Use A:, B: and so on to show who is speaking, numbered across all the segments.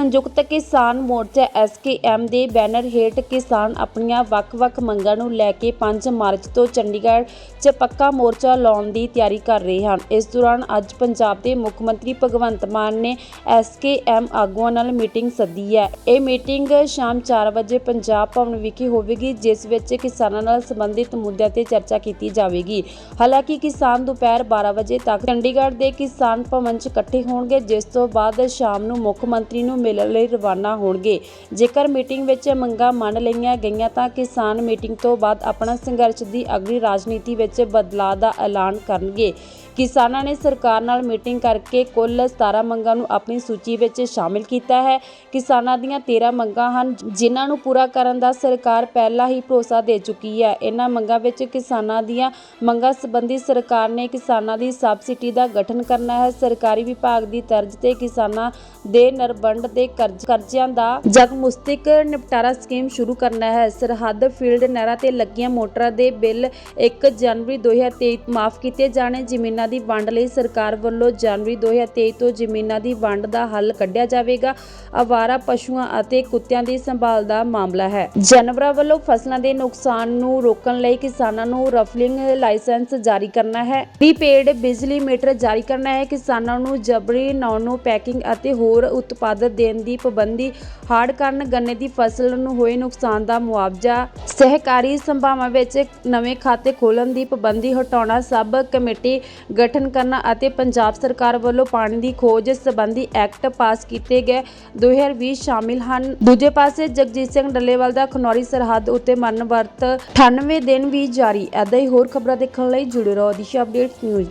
A: ਸੰਯੁਕਤ ਕਿਸਾਨ ਮੋਰਚਾ ਐਸਕੇਐਮ ਦੇ ਬੈਨਰ ਹੇਠ ਕਿਸਾਨ ਆਪਣੀਆਂ ਵੱਖ-ਵੱਖ ਮੰਗਾਂ ਨੂੰ ਲੈ ਕੇ 5 ਮਾਰਚ ਤੋਂ ਚੰਡੀਗੜ੍ਹ 'ਚ ਪੱਕਾ ਮੋਰਚਾ ਲਾਉਣ ਦੀ ਤਿਆਰੀ ਕਰ ਰਹੇ ਹਨ। ਇਸ ਦੌਰਾਨ ਅੱਜ ਪੰਜਾਬ ਦੇ ਮੁੱਖ ਮੰਤਰੀ ਭਗਵੰਤ ਮਾਨ ਨੇ ਐਸਕੇਐਮ ਆਗੂਆਂ ਨਾਲ ਮੀਟਿੰਗ ਸੱਦੀ ਹੈ। ਇਹ ਮੀਟਿੰਗ ਸ਼ਾਮ 4 ਵਜੇ ਪੰਜਾਬ ਭਵਨ ਵਿਖੇ ਹੋਵੇਗੀ, ਜਿਸ ਵਿੱਚ ਕਿਸਾਨਾਂ ਨਾਲ ਸੰਬੰਧਿਤ ਮੁੱਦਿਆਂ ਤੇ ਚਰਚਾ ਕੀਤੀ ਜਾਵੇਗੀ। ਹਾਲਾਂਕਿ ਕਿਸਾਨ ਦੁਪਹਿਰ 12 ਵਜੇ ਤੱਕ ਚੰਡੀਗੜ੍ਹ ਦੇ ਕਿਸਾਨ ਭਵਨ 'ਚ ਇਕੱਠੇ ਹੋਣਗੇ, ਜਿਸ ਤੋਂ ਬਾਅਦ ਸ਼ਾਮ ਨੂੰ ਮੁੱਖ ਮੰਤਰੀ ਨੂੰ ਮਿਲਣ ਲਈ ਰਵਾਨਾ ਹੋਣਗੇ। ਜੇਕਰ ਮੀਟਿੰਗ ਵਿੱਚ ਮੰਗਾਂ ਮੰਨ ਲਈਆਂ ਗਈਆਂ ਤਾਂ ਕਿਸਾਨ ਮੀਟਿੰਗ ਤੋਂ ਬਾਅਦ ਆਪਣਾ ਸੰਘਰਸ਼ ਦੀ ਅਗਲੀ ਰਾਜਨੀਤੀ ਵਿੱਚ ਬਦਲਾਅ ਦਾ ਐਲਾਨ ਕਰਨਗੇ। ਕਿਸਾਨਾਂ ਨੇ ਸਰਕਾਰ ਨਾਲ ਮੀਟਿੰਗ ਕਰਕੇ ਕੁੱਲ 17 ਮੰਗਾਂ ਨੂੰ ਆਪਣੀ ਸੂਚੀ ਵਿੱਚ ਸ਼ਾਮਿਲ ਕੀਤਾ ਹੈ। ਕਿਸਾਨਾਂ ਦੀਆਂ 13 ਮੰਗਾਂ ਹਨ, ਜਿਨ੍ਹਾਂ ਨੂੰ ਪੂਰਾ ਕਰਨ ਦਾ ਸਰਕਾਰ ਪਹਿਲਾਂ ਹੀ ਭਰੋਸਾ ਦੇ ਚੁੱਕੀ ਹੈ। ਇਹਨਾਂ ਮੰਗਾਂ ਵਿੱਚ ਕਿਸਾਨਾਂ ਦੀਆਂ ਮੰਗਾਂ ਸੰਬੰਧੀ ਸਰਕਾਰ ਨੇ ਕਿਸਾਨਾਂ ਦੀ ਸਬਸਿਡੀ ਦਾ ਗਠਨ ਕਰਨਾ ਹੈ। ਸਰਕਾਰੀ ਵਿਭਾਗ ਦੀ ਤਰਜ਼ ਤੇ ਕਿਸਾਨਾਂ ਦੇ ਨਰਬੰਡ ਦੇ ਕਰਜ਼ ਕਰਜ਼ਿਆਂ ਦਾ ਜਗਮੁਸਤਿਕ ਨਿਪਟਾਰਾ ਸਕੀਮ ਸ਼ੁਰੂ ਕਰਨਾ ਹੈ। ਸਰਹੱਦ, ਫੀਲਡ, ਨਹਿਰਾਂ ਤੇ ਲੱਗੀਆਂ ਮੋਟਰਾਂ ਦੇ ਬਿੱਲ 1 ਜਨਵਰੀ 2023 ਮਾਫ ਕੀਤੇ ਜਾਣੇ। ਜ਼ਮੀਨਾਂ ਦੀ ਵੰਡ ਲਈ ਸਰਕਾਰ ਵੱਲੋਂ ਜਨਵਰੀ 2023 ਤੋਂ ਜ਼ਮੀਨਾਂ ਦੀ ਵੰਡ ਦਾ ਹੱਲ ਕੱਢਿਆ ਜਾਵੇਗਾ। ਅਵਾਰਾ ਪਸ਼ੂਆਂ ਅਤੇ ਕੁੱਤਿਆਂ ਦੀ ਸੰਭਾਲ ਦਾ ਮਾਮਲਾ ਹੈ। ਜਾਨਵਰਾਂ ਵੱਲੋਂ ਫਸਲਾਂ ਦੇ ਨੁਕਸਾਨ ਨੂੰ ਰੋਕਣ ਲਈ ਕਿਸਾਨਾਂ ਨੂੰ ਰਫਲਿੰਗ ਲਾਇਸੈਂਸ ਜਾਰੀ ਕਰਨਾ ਹੈ। ਪ੍ਰੀਪੇਡ ਬਿਜਲੀ ਮੀਟਰ ਜਾਰੀ ਕਰਨਾ ਹੈ। ਕਿਸਾਨਾਂ ਨੂੰ ਜਬਰੀ ਨੌਨੋ ਪੈਕਿੰਗ ਅਤੇ ਹੋਰ ਉਤਪਾਦ ਦੇਣ ਦੀ ਪਾਬੰਦੀ ਹਾੜ ਕਾਰਨ ਗੰਨੇ ਦੀ ਫਸਲ ਨੂੰ ਹੋਏ ਨੁਕਸਾਨ ਦਾ ਮੁਆਵਜ਼ਾ ਸਹਿਕਾਰੀ ਸੰਭਾਵਾਂ ਵਿੱਚ ਨਵੇਂ ਖਾਤੇ ਖੋਲਣ ਦੀ ਪਾਬੰਦੀ ਹਟਾਉਣਾ ਸਬ ਕਮੇਟੀ ਗਠਨ ਕਰਨਾ ਅਤੇ ਪੰਜਾਬ ਸਰਕਾਰ ਵੱਲੋਂ ਪਾਣੀ ਦੀ ਖੋਜ ਸੰਬੰਧੀ ਐਕਟ ਪਾਸ ਕੀਤੇ ਗਏ 2020 ਸ਼ਾਮਿਲ ਹਨ। ਦੂਜੇ ਪਾਸੇ ਜਗਜੀਤ ਸਿੰਘ ਡੱਲੇਵਾਲ ਦਾ ਖਨੌਰੀ ਸਰਹੱਦ ਉੱਤੇ ਮਰਨ ਵਰਤ 98 ਦਿਨ ਵੀ ਜਾਰੀ। ਐਦਾਂ ਹੀ ਹੋਰ ਖਬਰਾਂ ਦੇਖਣ ਲਈ ਜੁੜੇ ਰਹੋ ਦਿਸ਼ਾ ਅਪਡੇਟਸ ਨਿਊਜ਼।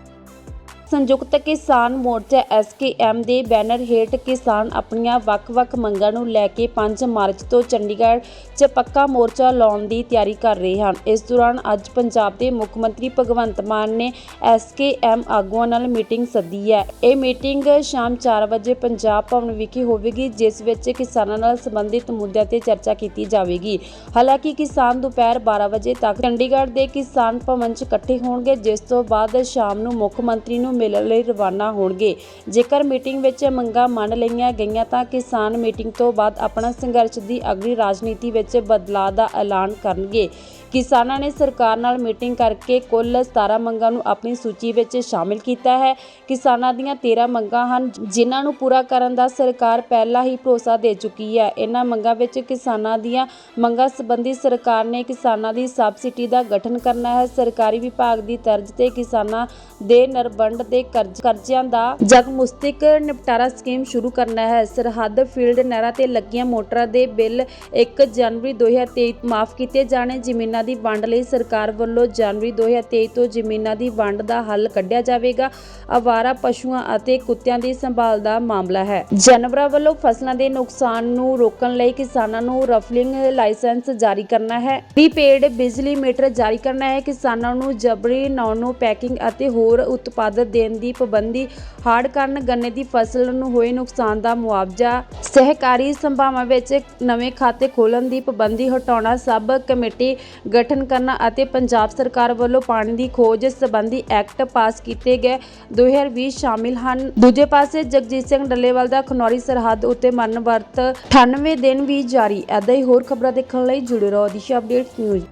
A: ਸੰਯੁਕਤ ਕਿਸਾਨ ਮੋਰਚਾ ਐਸਕੇਐਮ ਦੇ ਬੈਨਰ ਹੇਠ ਕਿਸਾਨ ਆਪਣੀਆਂ ਵੱਖ-ਵੱਖ ਮੰਗਾਂ ਨੂੰ ਲੈ ਕੇ 5 ਮਾਰਚ ਤੋਂ ਚੰਡੀਗੜ੍ਹ 'ਚ ਪੱਕਾ ਮੋਰਚਾ ਲਾਉਣ ਦੀ ਤਿਆਰੀ ਕਰ ਰਹੇ ਹਨ। ਇਸ ਦੌਰਾਨ ਅੱਜ ਪੰਜਾਬ ਦੇ ਮੁੱਖ ਮੰਤਰੀ ਭਗਵੰਤ ਮਾਨ ਨੇ ਐਸਕੇਐਮ ਆਗੂਆਂ ਨਾਲ ਮੀਟਿੰਗ ਸੱਦੀ ਹੈ। ਇਹ ਮੀਟਿੰਗ ਸ਼ਾਮ 4 ਵਜੇ ਪੰਜਾਬ ਭਵਨ ਵਿਖੇ ਹੋਵੇਗੀ, ਜਿਸ ਵਿੱਚ ਕਿਸਾਨਾਂ ਨਾਲ ਸੰਬੰਧਿਤ ਮੁੱਦਿਆਂ ਤੇ ਚਰਚਾ ਕੀਤੀ ਜਾਵੇਗੀ। ਹਾਲਾਂਕਿ ਕਿਸਾਨ ਦੁਪਹਿਰ 12 ਵਜੇ ਤੱਕ ਚੰਡੀਗੜ੍ਹ ਦੇ ਕਿਸਾਨ ਭਵਨ 'ਚ ਇਕੱਠੇ ਹੋਣਗੇ, ਜਿਸ ਤੋਂ ਬਾਅਦ ਸ਼ਾਮ ਨੂੰ ਮੁੱਖ ਮੰਤਰੀ ਨੂੰ ਮਿਲਣ ਲਈ ਰਵਾਨਾ ਹੋਣਗੇ। ਜੇਕਰ ਮੀਟਿੰਗ ਵਿੱਚ ਮੰਗਾਂ ਮੰਨ ਲਈਆਂ ਗਈਆਂ ਤਾਂ ਕਿਸਾਨ ਮੀਟਿੰਗ ਤੋਂ ਬਾਅਦ ਆਪਣਾ ਸੰਘਰਸ਼ ਦੀ ਅਗਲੀ ਰਾਜਨੀਤੀ ਵਿੱਚ ਬਦਲਾਅ ਦਾ ਐਲਾਨ ਕਰਨਗੇ। ਕਿਸਾਨਾਂ ਨੇ ਸਰਕਾਰ ਨਾਲ ਮੀਟਿੰਗ ਕਰਕੇ ਕੁੱਲ 17 ਮੰਗਾਂ ਨੂੰ ਆਪਣੀ ਸੂਚੀ ਵਿੱਚ ਸ਼ਾਮਿਲ ਕੀਤਾ ਹੈ। ਕਿਸਾਨਾਂ ਦੀਆਂ 13 ਮੰਗਾਂ ਹਨ, ਜਿਨ੍ਹਾਂ ਨੂੰ ਪੂਰਾ ਕਰਨ ਦਾ ਸਰਕਾਰ ਪਹਿਲਾਂ ਹੀ ਭਰੋਸਾ ਦੇ ਚੁੱਕੀ ਹੈ। ਇਹਨਾਂ ਮੰਗਾਂ ਵਿੱਚ ਕਿਸਾਨਾਂ ਦੀਆਂ ਮੰਗਾਂ ਸੰਬੰਧੀ ਸਰਕਾਰ ਨੇ ਕਿਸਾਨਾਂ ਦੀ ਸਬਸਿਡੀ ਦਾ ਗਠਨ ਕਰਨਾ ਹੈ। ਸਰਕਾਰੀ ਵਿਭਾਗ ਦੀ ਤਰਜ਼ ਤੇ ਕਿਸਾਨਾਂ ਦੇ ਨਰਬੰਡ ਦੇ ਕਰਜ਼ ਕਰਜ਼ਿਆਂ ਦਾ ਜਗਮੁਸਤਿਕ ਨਿਪਟਾਰਾ ਸਕੀਮ ਸ਼ੁਰੂ ਕਰਨਾ ਹੈ। ਸਰਹੱਦ ਫੀਲਡ ਨਹਿਰਾਂ ਤੇ ਲੱਗੀਆਂ ਮੋਟਰਾਂ ਦੇ ਬਿੱਲ 1 ਜਨਵਰੀ 2023 ਮਾਫ ਕੀਤੇ ਜਾਣੇ। ਜ਼ਮੀਨਾਂ ਦੀ ਵੰਡ ਲਈ ਸਰਕਾਰ ਵੱਲੋਂ ਜਨਵਰੀ 2023 ਤੋਂ ਜ਼ਮੀਨਾਂ ਦੀ ਵੰਡ ਦਾ ਹੱਲ ਕੱਢਿਆ ਜਾਵੇਗਾ। ਅਵਾਰਾ ਪਸ਼ੂਆਂ ਅਤੇ ਕੁੱਤਿਆਂ ਦੀ ਸੰਭਾਲ ਦਾ ਮਾਮਲਾ ਹੈ। ਜਾਨਵਰਾਂ ਵੱਲੋਂ ਫਸਲਾਂ ਦੇ ਨੁਕਸਾਨ ਨੂੰ ਰੋਕਣ ਲਈ ਕਿਸਾਨਾਂ ਨੂੰ ਰਫਲਿੰਗ ਲਾਇਸੈਂਸ ਜਾਰੀ ਕਰਨਾ ਹੈ। ਪ੍ਰੀਪੇਡ ਬਿਜਲੀ ਮੀਟਰ ਜਾਰੀ ਕਰਨਾ ਹੈ। ਕਿਸਾਨਾਂ ਨੂੰ ਜਬਰੀ ਨੌਨੋ ਪੈਕਿੰਗ ਅਤੇ ਹੋਰ ਉਤਪਾਦ ਦੇਣ ਦੀ ਪਾਬੰਦੀ ਹਾੜ ਕਾਰਨ ਗੰਨੇ ਦੀ ਫਸਲ ਨੂੰ ਹੋਏ ਨੁਕਸਾਨ ਦਾ ਮੁਆਵਜ਼ਾ, ਸਹਿਕਾਰੀ ਸੰਭਾਵਾਂ ਵਿੱਚ ਨਵੇਂ ਖਾਤੇ ਖੋਲ੍ਹਣ ਦੀ ਪਾਬੰਦੀ ਹਟਾਉਣਾ ਸਬ ਕਮੇਟੀ ਗਠਨ ਕਰਨਾ ਅਤੇ ਪੰਜਾਬ ਸਰਕਾਰ ਵੱਲੋਂ ਪਾਣੀ ਦੀ ਖੋਜ ਸੰਬੰਧੀ ਐਕਟ ਪਾਸ ਕੀਤੇ ਗਏ 2020 ਸ਼ਾਮਿਲ ਹਨ। ਦੂਜੇ ਪਾਸੇ ਜਗਜੀਤ ਸਿੰਘ ਡੱਲੇਵਾਲ ਦਾ ਖਨੌਰੀ ਸਰਹੱਦ ਉੱਤੇ ਮਰਨ ਵਰਤ 98 ਦਿਨ ਵੀ ਜਾਰੀ। ਐਦਾਂ ਹੀ ਹੋਰ ਖਬਰਾਂ ਦੇਖਣ ਲਈ ਜੁੜੇ ਰਹੋ ਦਿਸ਼ਾ ਅਪਡੇਟਸ ਨਿਊਜ਼।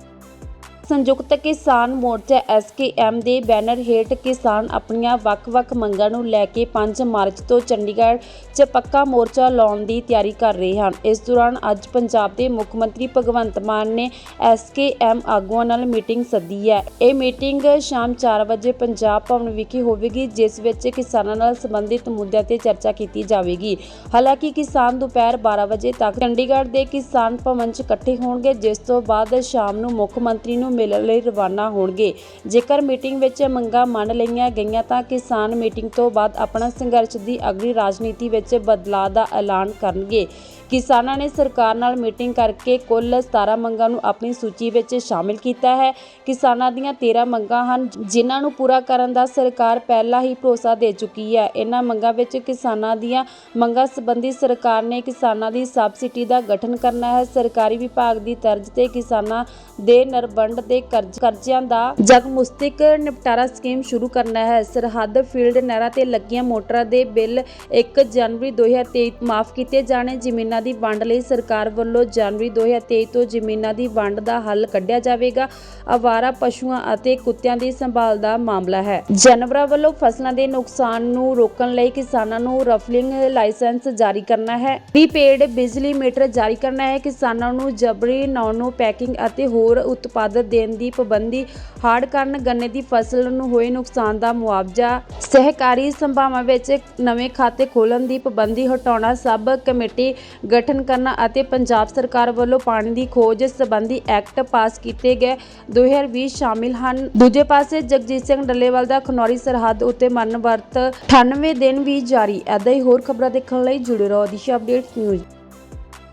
A: ਸੰਯੁਕਤ ਕਿਸਾਨ ਮੋਰਚਾ ਐਸਕੇਐਮ ਦੇ ਬੈਨਰ ਹੇਠ ਕਿਸਾਨ ਆਪਣੀਆਂ ਵੱਖ-ਵੱਖ ਮੰਗਾਂ ਨੂੰ ਲੈ ਕੇ 5 ਮਾਰਚ ਤੋਂ ਚੰਡੀਗੜ੍ਹ 'ਚ ਪੱਕਾ ਮੋਰਚਾ ਲਾਉਣ ਦੀ ਤਿਆਰੀ ਕਰ ਰਹੇ ਹਨ। ਇਸ ਦੌਰਾਨ ਅੱਜ ਪੰਜਾਬ ਦੇ ਮੁੱਖ ਮੰਤਰੀ ਭਗਵੰਤ ਮਾਨ ਨੇ ਐਸਕੇਐਮ ਆਗੂਆਂ ਨਾਲ ਮੀਟਿੰਗ ਸੱਦੀ ਹੈ। ਇਹ ਮੀਟਿੰਗ ਸ਼ਾਮ 4 ਵਜੇ ਪੰਜਾਬ ਭਵਨ ਵਿਖੇ ਹੋਵੇਗੀ, ਜਿਸ ਵਿੱਚ ਕਿਸਾਨਾਂ ਨਾਲ ਸੰਬੰਧਿਤ ਮੁੱਦਿਆਂ ਤੇ ਚਰਚਾ ਕੀਤੀ ਜਾਵੇਗੀ। ਹਾਲਾਂਕਿ ਕਿਸਾਨ ਦੁਪਹਿਰ 12 ਵਜੇ ਤੱਕ ਚੰਡੀਗੜ੍ਹ ਦੇ ਕਿਸਾਨ ਭਵਨ 'ਚ ਇਕੱਠੇ ਹੋਣਗੇ, ਜਿਸ ਤੋਂ ਬਾਅਦ ਸ਼ਾਮ ਨੂੰ ਮੁੱਖ ਮੰਤਰੀ ਨੂੰ ਮਿਲਣ ਲਈ ਰਵਾਨਾ ਹੋਣਗੇ। ਜੇਕਰ ਮੀਟਿੰਗ ਵਿੱਚ ਮੰਗਾਂ ਮੰਨ ਲਈਆਂ ਗਈਆਂ ਤਾਂ ਕਿਸਾਨ ਮੀਟਿੰਗ ਤੋਂ ਬਾਅਦ ਆਪਣਾ ਸੰਘਰਸ਼ ਦੀ ਅਗਲੀ ਰਾਜਨੀਤੀ ਵਿੱਚ ਬਦਲਾਅ ਦਾ ਐਲਾਨ ਕਰਨਗੇ। ਕਿਸਾਨਾਂ ਨੇ ਸਰਕਾਰ ਨਾਲ ਮੀਟਿੰਗ ਕਰਕੇ ਕੁੱਲ 17 ਮੰਗਾਂ ਨੂੰ ਆਪਣੀ ਸੂਚੀ ਵਿੱਚ ਸ਼ਾਮਿਲ ਕੀਤਾ ਹੈ। ਕਿਸਾਨਾਂ ਦੀਆਂ 13 ਮੰਗਾਂ ਹਨ, ਜਿਨ੍ਹਾਂ ਨੂੰ ਪੂਰਾ ਕਰਨ ਦਾ ਸਰਕਾਰ ਪਹਿਲਾਂ ਹੀ ਭਰੋਸਾ ਦੇ ਚੁੱਕੀ ਹੈ। ਇਹਨਾਂ ਮੰਗਾਂ ਵਿੱਚ ਕਿਸਾਨਾਂ ਦੀਆਂ ਮੰਗਾਂ ਸੰਬੰਧੀ ਸਰਕਾਰ ਨੇ ਕਿਸਾਨਾਂ ਦੀ ਸਬਸਿਡੀ ਦਾ ਗਠਨ ਕਰਨਾ ਹੈ। ਸਰਕਾਰੀ ਵਿਭਾਗ ਦੀ ਤਰਜ਼ ਤੇ ਕਿਸਾਨਾਂ ਦੇ ਨਰਬੰਡ ਦੇ ਕਰਜ਼, ਕਰਜ਼ਿਆਂ ਦਾ ਜਗਮੁਸਤਿਕ ਨਿਪਟਾਰਾ ਸਕੀਮ ਸ਼ੁਰੂ ਕਰਨਾ ਹੈ। ਸਰਹੱਦ ਫੀਲਡ ਨਹਿਰਾਂ ਤੇ ਲੱਗੀਆਂ ਮੋਟਰਾਂ ਦੇ ਬਿੱਲ 1 ਜਨਵਰੀ 2023 ਮਾਫ ਕੀਤੇ ਜਾਣੇ। ਜ਼ਮੀਨਾਂ ਦੀ ਵੰਡ ਲਈ ਸਰਕਾਰ ਵੱਲੋਂ ਜਨਵਰੀ 2023 ਤੋਂ ਜ਼ਮੀਨਾਂ ਦੀ ਵੰਡ ਦਾ ਹੱਲ ਕੱਢਿਆ ਜਾਵੇਗਾ। ਆਵਾਰਾ ਪਸ਼ੂਆਂ ਅਤੇ ਕੁੱਤਿਆਂ ਦੀ ਸੰਭਾਲ ਦਾ ਮਾਮਲਾ ਹੈ। ਜਾਨਵਰਾਂ ਵੱਲੋਂ ਫਸਲਾਂ ਦੇ ਨੁਕਸਾਨ ਨੂੰ ਰੋਕਣ ਲਈ ਕਿਸਾਨਾਂ ਨੂੰ ਰਫਲਿੰਗ ਲਾਇਸੈਂਸ ਜਾਰੀ ਕਰਨਾ ਹੈ। ਪ੍ਰੀਪੇਡ ਬਿਜਲੀ ਮੀਟਰ ਜਾਰੀ ਕਰਨਾ ਹੈ। ਕਿਸਾਨਾਂ ਨੂੰ ਜਬਰੀ ਨਾਨੋ ਪੈਕਿੰਗ ਅਤੇ ਹੋਰ ਉਤਪਾਦ ਦੇਣ ਦੀ ਪਾਬੰਦੀ, ਹਾੜ ਕਾਰਨ ਗੰਨੇ ਦੀ ਫਸਲ ਨੂੰ ਹੋਏ ਨੁਕਸਾਨ ਦਾ ਮੁਆਵਜ਼ਾ, ਸਹਿਕਾਰੀ ਸੰਭਾਵਾਂ ਵਿੱਚ ਨਵੇਂ ਖਾਤੇ ਖੋਲਣ ਦੀ ਪਾਬੰਦੀ ਹਟਾਉਣਾ ਸਬ ਕਮੇਟੀ ਗਠਨ ਕਰਨਾ ਅਤੇ ਪੰਜਾਬ ਸਰਕਾਰ ਵੱਲੋਂ ਪਾਣੀ ਦੀ ਖੋਜ ਸੰਬੰਧੀ ਐਕਟ ਪਾਸ ਕੀਤੇ ਗਏ 2020 ਸ਼ਾਮਿਲ ਹਨ। ਦੂਜੇ ਪਾਸੇ ਜਗਜੀਤ ਸਿੰਘ ਡੱਲੇਵਾਲ ਦਾ ਖਨੌਰੀ ਸਰਹੱਦ ਉੱਤੇ ਮਰਨ ਵਰਤ 98 ਦਿਨ ਵੀ ਜਾਰੀ। ਐਦਾਂ ਹੀ ਹੋਰ ਖਬਰਾਂ ਦੇਖਣ ਲਈ ਜੁੜੇ ਰਹੋ ਦਿਸ਼ਾ ਅਪਡੇਟਸ ਨਿਊਜ਼।